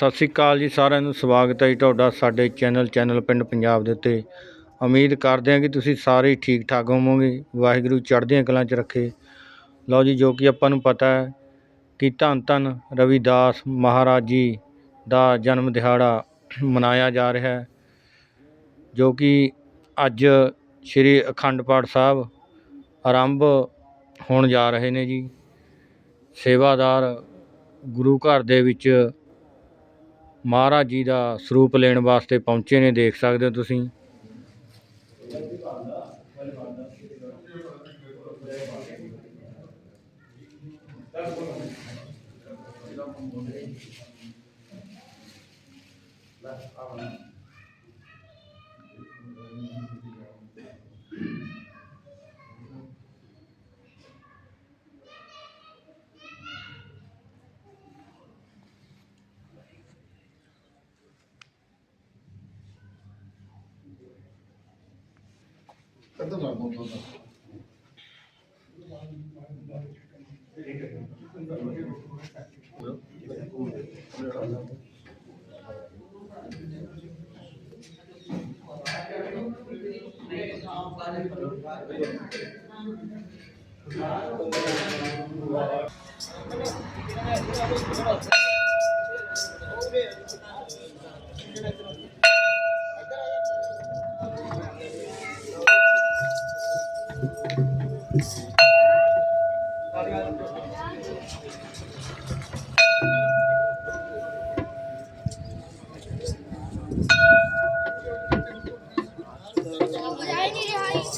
ਸਤਿ ਸ੍ਰੀ ਅਕਾਲ ਜੀ ਸਾਰਿਆਂ ਨੂੰ, ਸਵਾਗਤ ਹੈ ਜੀ ਤੁਹਾਡਾ ਸਾਡੇ ਚੈਨਲ ਚੈਨਲ ਪਿੰਡ ਪੰਜਾਬ ਦੇ ਉੱਤੇ। ਉਮੀਦ ਕਰਦੇ ਹਾਂ ਕਿ ਤੁਸੀਂ ਸਾਰੇ ਹੀ ਠੀਕ ਠਾਕ ਹੋਵੋਗੇ, ਵਾਹਿਗੁਰੂ ਚੜ੍ਹਦੀਆਂ ਕਲਾਂ 'ਚ ਰੱਖੇ। ਲਓ ਜੀ, ਜੋ ਕਿ ਆਪਾਂ ਨੂੰ ਪਤਾ ਹੈ ਕਿ ਧੰਨ ਧੰਨ ਰਵਿਦਾਸ ਮਹਾਰਾਜ ਜੀ ਦਾ ਜਨਮ ਦਿਹਾੜਾ ਮਨਾਇਆ ਜਾ ਰਿਹਾ ਹੈ, ਜੋ ਕਿ ਅੱਜ ਸ੍ਰੀ ਅਖੰਡ ਪਾਠ ਸਾਹਿਬ ਆਰੰਭ ਹੋਣ ਜਾ ਰਹੇ ਨੇ ਜੀ। ਸੇਵਾਦਾਰ ਗੁਰੂ ਘਰ ਦੇ ਵਿੱਚ ਮਹਾਰਾਜ ਜੀ ਦਾ ਸਰੂਪ ਲੈਣ ਵਾਸਤੇ ਪਹੁੰਚੇ ਨੇ ਦੇਖ ਸਕਦੇ ਹੋ ਤੁਸੀਂ। கத்துக்கலாம் கொஞ்சம்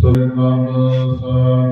Sobrevamos a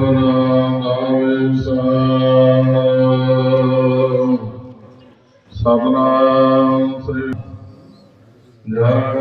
ਸਤਨਾਮ ਨਾਮੇ ਸਤਨਾਮ ਸ੍ਰੀ ਜੈ